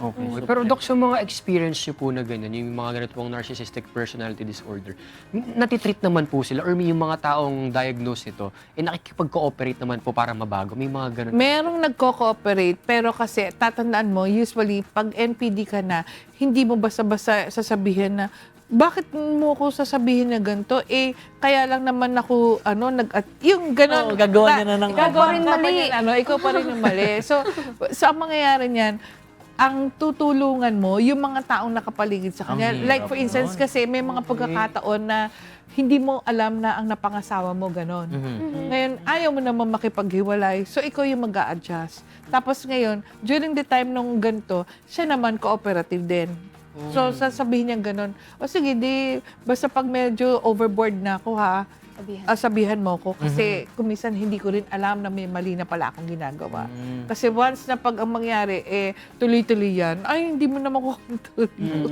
Okay. Okay, so- pero Dok, sa mga experience niyo po na ganyan, yung mga ganito pong narcissistic personality disorder, n- natitreat naman po sila or may yung mga taong diagnose nito, eh nakikipag-cooperate naman po para mabago? May mga ganun. Merong nagko-cooperate, pero kasi tatandaan mo, usually, pag NPD ka na, hindi mo basta-basta sasabihin na, bakit mo ko sasabihin na ganito? Eh, kaya lang naman ako, ano, nag, at, yung Oo, ganon. gagawa niya na ng- Ikaw Ikaw rin pa mali. rin, ano, ikaw pa rin yung mali. So, so ang mangyayari niyan, ang tutulungan mo, yung mga taong nakapaligid sa kanya. Ang Like for instance, nun. kasi may mga pagkakataon na hindi mo alam na ang napangasawa mo ganon. Mhm. Ngayon, ayaw mo naman makipaghiwalay. So, ikaw yung mag adjust Tapos ngayon, during the time nung ganito, siya naman cooperative din. So, sasabihin niya ganun, o sige, di, basta pag medyo overboard na ako ha, Sabihan. ah, sabihan mo ko. Kasi kumisan hindi ko rin alam na may mali na pala akong ginagawa. Mm. Kasi once na pag ang mangyari, eh, tuloy-tuloy yan, ay, hindi mo na makukontrol yun.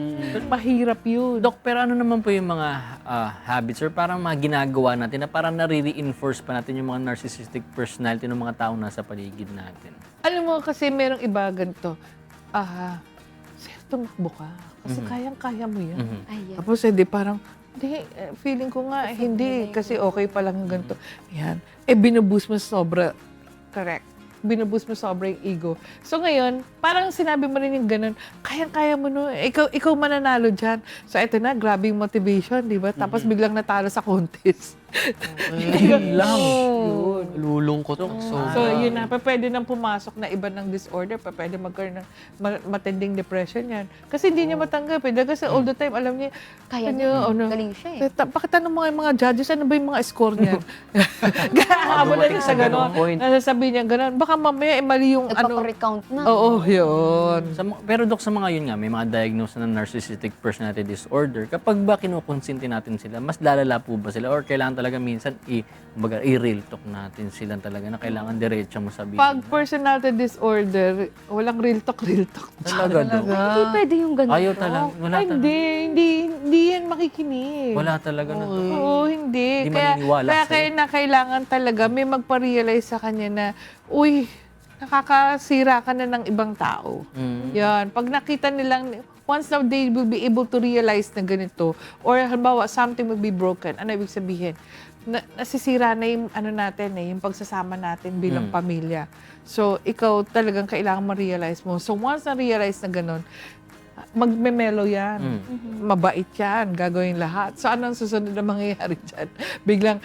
Mahirap yun. Dok, pero ano naman po yung mga ah, habits or parang mga ginagawa natin na parang nare-reinforce pa natin yung mga narcissistic personality ng mga taong nasa paligid natin? Alam mo, kasi merong iba ganito, ah, sir, tumakbo ka. Kasi kayang-kaya mo yan. Mhm. Ayan. Tapos hindi parang, hindi, eh, feeling ko nga, Kasi hindi. nila Kasi okay pa lang ganito. Yan. Eh, binubus mo sobra. Correct. Binubus mo sobra yung ego. So ngayon, parang sinabi mo rin yung ganun, kayang-kaya mo no. Ikaw, ikaw mananalo dyan. So eto na, grabe yung motivation, di ba? Tapos biglang natalo sa contest. Yun lang. Yun. Lulungkot ng so. So, yun na. Pa, pwede nang pumasok na iba ng disorder. Pa, pwede magkaroon ng ma- matinding depression yan. Kasi hindi niya matanggap. Eh. Dahil Kasi all the time, alam niya, Kaya ano, niya. ano, Galing siya eh. eh, ta- bakit tanong mo nga yung mga judges, ano ba yung mga score niyan? Abo na rin sa gano'n. point. Nasasabi niya gano'n. Baka mamaya eh, mali yung ano. Nagpapa-recount na. Oo, yun. Sa, mga- pero dok sa mga yun nga, may mga diagnosed na narcissistic personality disorder. Kapag ba kinukonsinti natin sila, mas lalala po ba sila? Or kailangan talaga minsan i, kumbaga, i-real talk natin sila talaga na kailangan diretso mo sabihin. Pag personality disorder, walang real talk, real talk. talaga, dok. Hindi pwede yung ganito. Ayaw talaga. Wala Ay, talaga. hindi, hindi, hindi yan makikinig. Wala talaga na, dok. Oo, hindi. Hindi kaya, maniniwala kaya, sa'yo. kaya na kailangan talaga may magpa-realize sa kanya na, uy, nakakasira ka na ng ibang tao. Mm. Yan. Pag nakita nilang, once now they will be able to realize na ganito, or halimbawa, something will be broken, ano ibig sabihin? Na, nasisira na yung ano natin eh, yung pagsasama natin bilang Mm. pamilya. So, ikaw talagang kailangan ma-realize mo. So, once na-realize na ganun, magme-mellow yan. Mm. Mabait yan. Gagawin lahat. So, anong susunod na mangyayari dyan? Biglang,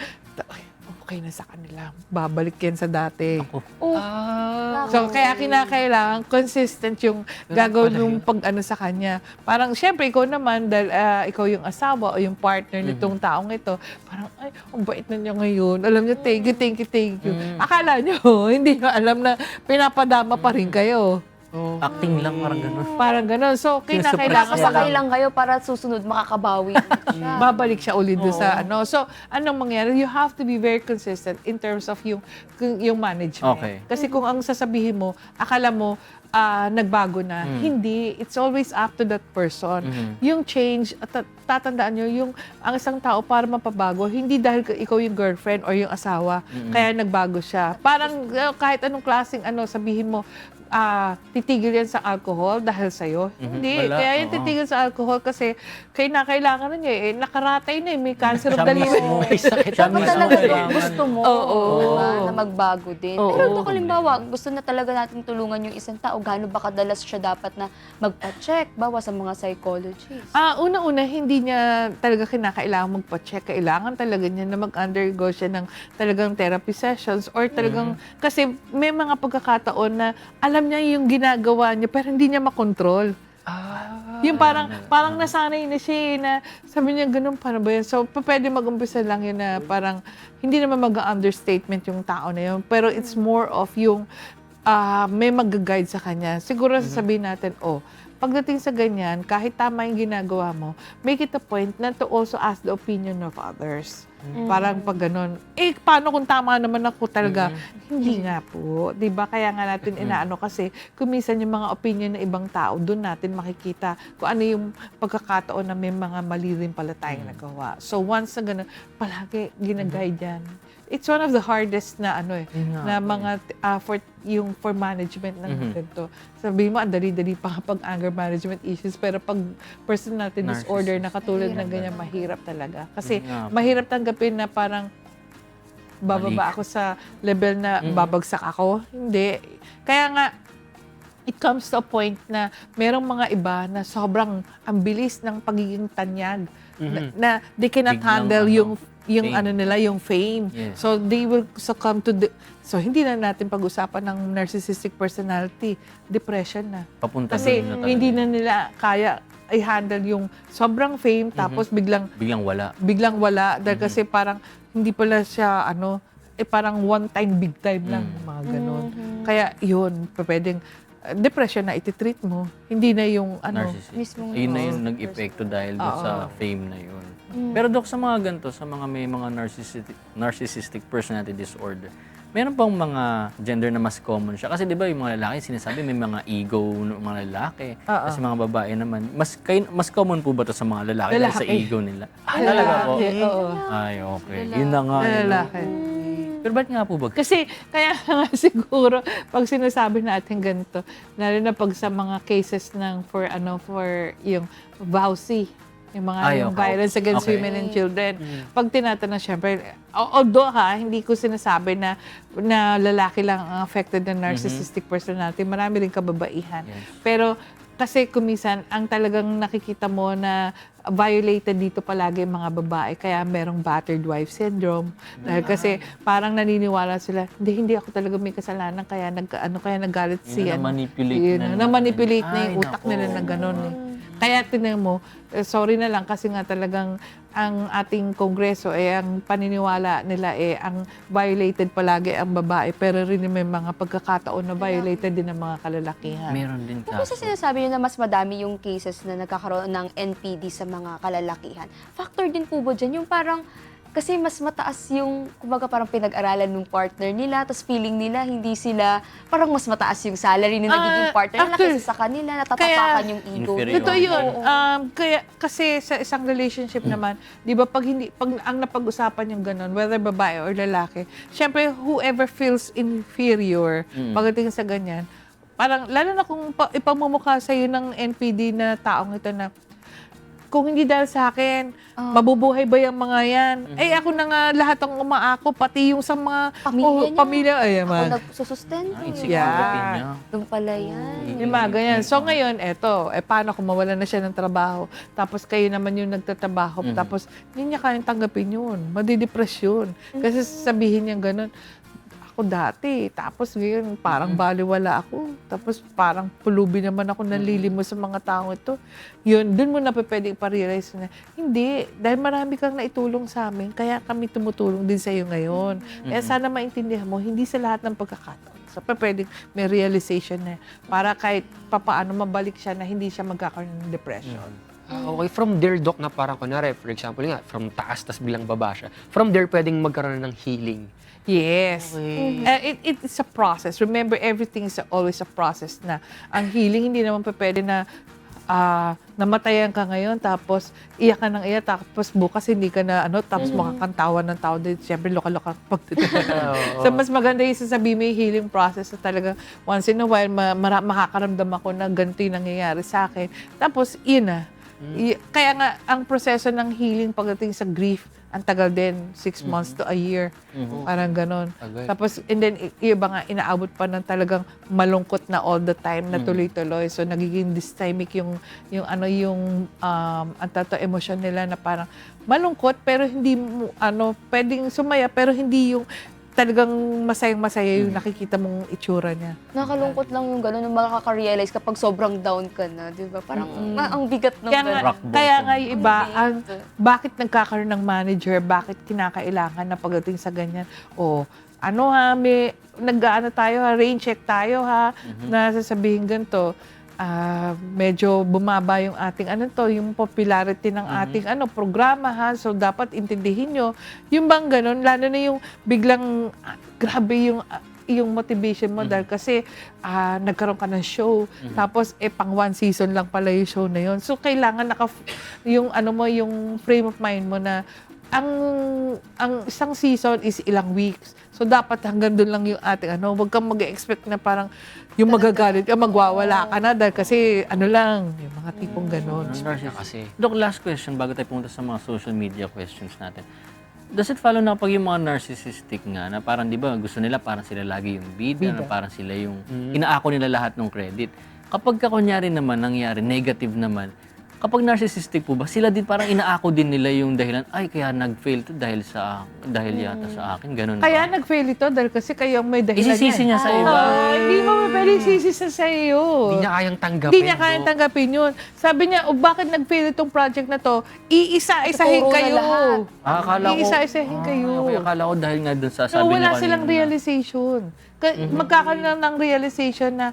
"Ay, okay na sa kanila. Babalik yan sa dati. Oh, Ah, So, kaya kinakailangan consistent yung gagawin yung pag-ano sa kanya. Parang, syempre, ikaw naman, dahil ah, ikaw yung asawa o yung partner nitong taong ito, parang, ay, ang bait na niya ngayon. Alam niya, thank you, thank you, thank you. Akala niyo, hindi niyo alam na pinapadama pa rin kayo. Acting lang, parang gano'n. Parang ganun. So, kinakailangan Nakasakay lang kayo para susunod makakabawi. siya. babalik siya ulit doon sa ano. So, anong mangyayari? You have to be very consistent in terms of yung yung management. Okay. Kasi kung ang sasabihin mo, akala mo ah, nagbago na, hindi. It's always up to that person. Mhm. Yung change, at ta- tatandaan nyo, yung ang isang tao para mapabago, hindi dahil ka- ikaw yung girlfriend or yung asawa, kaya nagbago siya. Parang uh, kahit anong klaseng ano, sabihin mo, ah, titigil yan sa alcohol dahil sa'yo. Hindi. Wala, Kaya yan oo. titigil sa alcohol kasi kaya na kailangan na niya eh. Nakaratay na eh. May cancer of Siya the liver. mismo. May sakit. Siya Dapat mismo talaga kailangan. gusto mo Oo. diba, na magbago din. Oo. Pero ito kalimbawa, gusto na talaga natin tulungan yung isang tao. Gaano ba kadalas siya dapat na magpa-check? Bawa sa mga psychologists. Ah, una-una, hindi niya talaga kinakailangan magpa-check. Kailangan talaga niya na mag-undergo siya ng talagang therapy sessions or talagang, kasi may mga pagkakataon na alam niya yung ginagawa niya pero hindi niya makontrol. Ah. Yung parang, parang nasanay na siya eh, na sabi niya, ganun, paano ba yun? So, pwede mag-umpisa lang yun na parang, hindi naman mag-understatement yung tao na yun. Pero it's more of yung, ah, may mag-guide sa kanya. Siguro sasabihin natin, oh, pagdating sa ganyan, kahit tama yung ginagawa mo, make it a point na to also ask the opinion of others. Parang pag ganun. Eh, paano kung tama naman ako talaga? Hindi nga po. 'Di ba Kaya nga natin inaano kasi kumisan yung mga opinion ng ibang tao, doon natin makikita kung ano yung pagkakataon na may mga mali rin pala tayong nagawa. So once na ganun, palagi ginaguide yan. it's one of the hardest na ano eh, na mga uh, for yung for management ng Mhm. ganito. Sabi mo, ang dali-dali pa kapag anger management issues, pero pag personality disorder na katulad ng ganyan, mahirap talaga. Kasi mahirap tanggapin na parang bababa ako sa level na Mhm. babagsak ako. Hindi. Kaya nga, it comes to a point na merong mga iba na sobrang ang bilis ng pagiging tanyag na, na they cannot Biglang handle ano, yung yung fame. ano nila yung fame. Yes. So they will succumb to the so hindi na natin pag-usapan ng narcissistic personality, depression na. Papunta Kasi na talaga. hindi na nila kaya i-handle yung sobrang fame tapos biglang Biglang wala. biglang wala dahil Mhm. kasi parang hindi pala siya ano eh parang one time big time lang Mm. mga ganun. Mhm. Kaya yun, pwedeng depression na ititreat mo, hindi na yung ano. Narcissist. Mismong- Ayun na yung nag-epekto dahil doon Oo. sa fame na yun. Mm. Pero dok sa mga ganito, sa mga may mga narcissistic, narcissistic personality disorder, meron bang mga gender na mas common siya? Kasi di ba yung mga lalaki, sinasabi may mga ego ng mga lalaki. Oo. Kasi mga babae naman, mas kay, mas common po ba to sa mga lalaki, dahil sa Lalaki. ego nila? Ah, talaga po? Lalaki, Oo. Ay, okay. Yun na nga. yun na. Lalaki. Pero ba't nga po ba? Kasi kaya nga siguro pag sinasabi natin ganito, lalo na pag sa mga cases ng for ano for yung VAUSI, yung mga Ay, yung okay. violence against Okay. women and children. Pag tinatanong syempre, al- although ha, hindi ko sinasabi na na lalaki lang ang affected ng narcissistic personality, marami rin kababaihan. Yes. Pero kasi kumisan, ang talagang nakikita mo na violated dito palagi yung mga babae. Kaya merong battered wife syndrome. Dahil kasi parang naniniwala sila, hindi, hindi ako talaga may kasalanan. Kaya nag, ano, kaya nagalit Yun si na, manipulate yun, na. na-manipulate na Ay, yung utak nako. nila na gano'n eh. Kaya tinan mo, eh, sorry na lang kasi nga talagang ang ating kongreso eh ang paniniwala nila eh ang violated palagi ang babae pero rin may mga pagkakataon na violated din ang mga kalalakihan. Meron din sa kaso. sinasabi nyo na mas madami yung cases na nagkakaroon ng NPD sa mga kalalakihan, factor din po ba dyan yung parang, kasi mas mataas yung, kumbaga parang pinag-aralan ng partner nila, tapos feeling nila hindi sila, parang mas mataas yung salary ng nagiging Ah, partner nila actually, kaysa sa kanila, natatapakan yung ego Inferior. Totoo yun. Oo. Um, kaya, kasi sa isang relationship naman, di ba, pag, hindi, pag ang napag-usapan yung ganun, whether babae or lalaki, syempre, whoever feels inferior Mm. pagdating sa ganyan, parang, lalo na kung pa, ipamumukha sa'yo ng NPD na taong ito na, kung hindi dahil sa akin, Ah. mabubuhay ba yung mga yan? Mm-hmm. Eh, ako na nga lahat ang umaako, pati yung sa mga Pamilya oh, niya. pamilya. Ay, Ako man. nagsusustento. Ah, eh. insecurity Yeah. niya. Doon pala yan. Yung mga ganyan. So ngayon, eto, eh paano kung mawala na siya ng trabaho? Tapos kayo naman yung nagtatrabaho. Tapos hindi niya kayang tanggapin yun. Madidepresyon. Kasi sasabihin niya ganun, ako dati, tapos ngayon parang baliwala ako. Tapos parang pulubi naman ako nanlilimo sa mga taong ito. Yun, dun mo na pwede iparealize na, hindi, dahil marami kang naitulong sa amin, kaya kami tumutulong din sa iyo ngayon. Kaya sana maintindihan mo, hindi sa lahat ng pagkakataon. So, pwedeng may realization na para kahit papaano mabalik siya na hindi siya magkakaroon ng depression. Ah, okay, from there, Doc, na parang kunwari, for example nga, from taas, tas bilang baba siya. From there, pwedeng magkaroon ng healing. Yes. Okay. Uh, it, it's a process. Remember, everything is always a process na ang healing hindi naman pa pwede na ah, namatayan ka ngayon tapos iyak ka ng iyak tapos bukas hindi ka na ano tapos makakantawan ng tao din syempre loka-loka pag so mas maganda yung sasabihin mo yung healing process na talaga once in a while ma- mara- makakaramdam ako na ganito yung nangyayari sa akin tapos yun na Y- kaya nga ang proseso ng healing pagdating sa grief ang tagal din six months to a year. Parang ganon. Tagal. tapos, and then, i- iba nga, inaabot pa ng talagang malungkot na all the time, na tuloy-tuloy. So, nagiging dystemic yung, yung ano, yung, um, ang tato, emosyon nila na parang malungkot, pero hindi, mo, ano, pwedeng sumaya, pero hindi yung talagang masayang-masaya yung nakikita mong itsura niya. Nakakalungkot lang yung gano'n, na makaka-realize kapag sobrang down ka na, di ba? Parang ah, ang bigat ng Kaya nga, gano'n. Rock bottom. kaya nga yung iba, Ang bakit nagkakaroon ng manager, bakit kinakailangan na pagdating sa ganyan, o ano ha, may, nag-ano tayo ha, rain check tayo ha, na sasabihin ganito, ah, medyo bumaba yung ating ano to, yung popularity ng ating ano programa ha. So dapat intindihin nyo. Yung bang ganun, lalo na yung biglang ah, grabe yung ah, yung motivation mo dahil kasi ah, nagkaroon ka ng show. Tapos eh pang one season lang pala yung show na yun. So kailangan naka yung ano mo yung frame of mind mo na ang ang isang season is ilang weeks. So dapat hanggang doon lang yung ating ano, wag kang mag-expect na parang yung magagalit, yung magwawala ka na dahil kasi ano lang, yung mga tipong ganon. Narcissist. kasi. Dok, last question bago tayo pumunta sa mga social media questions natin. Does it follow na pag yung mga narcissistic nga na parang di ba gusto nila parang sila lagi yung bida, na parang sila yung inaako nila lahat ng credit. Kapag ka kunyari naman nangyari negative naman, kapag narcissistic po ba sila din parang inaako din nila yung dahilan ay kaya nag-fail to dahil sa dahil yata sa akin ganun ba? Kaya nag-fail ito dahil kasi kayo ang may dahilan Isisisi yan. niya sa iba. Ah, hindi mo pwede isisi sa sa'yo. Hindi niya kayang tanggapin. Hindi niya kayang tanggapin yun. Sabi niya, o bakit nag-fail itong project na to? Iisa-isahin na kayo. lahat. Ah, akala ko. Iisa-isahin kayo. Okay, akala ko dahil nga dun sa So, sabi wala niyo silang kanina. realization. Ka- Mm-hmm. Magkakaroon lang ng realization na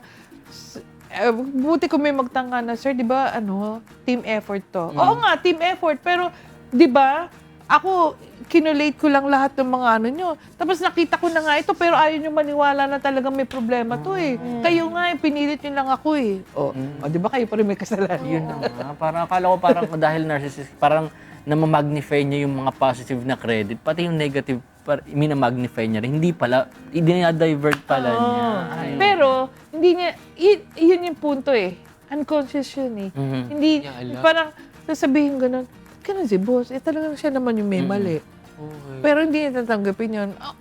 s- eh, buti kung may magtanga na, sir, di ba, ano, team effort to. Mm-hmm. Oo nga, team effort. Pero, di ba, ako, kinulate ko lang lahat ng mga ano nyo. Tapos nakita ko na nga ito, pero ayaw nyo maniwala na talagang may problema to eh. Mm-hmm. Kayo nga, eh, pinilit nyo lang ako eh. O, o di ba kayo pa rin may kasalanan? Yun na nga. Parang akala ko parang dahil narcissist, parang namamagnify niya yung mga positive na credit, pati yung negative, par, minamagnify niya rin. Hindi pala, i-divert pala niya. Ay. Pero, hindi niya, y- yun yung punto eh. Unconscious yun eh. Mhm. Hindi, alam. parang sasabihin ganun, "Ba't ka na si boss, eh talagang siya naman yung may mali. Pero hindi niya tatanggapin yun. Ah,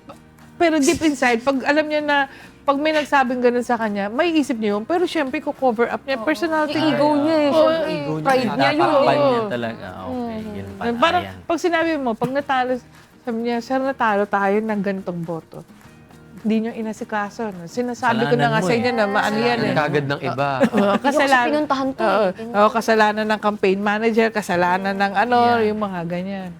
Pero deep inside, pag alam niya na, pag may nagsabing ganun sa kanya, may isip niya yun. Pero syempre, ko-cover up niya. Personality Yung ego niya eh. Syempre, ego niya. Pride niya yun. Niya talaga. Okay, yun pala. Parang, Ayan. pag sinabi mo, pag natalo, sabi niya, sir, natalo tayo ng ganitong boto. Hindi niyo inasikaso. No? Sinasabi ko na Kasalanan nga mo sa eh. inyo na maano yan eh. Kagad ng iba. Oo, kasalanan. pinuntahan to Oo, eh. oo, kasalanan ng campaign manager, kasalanan ng ano, yung mga ganyan.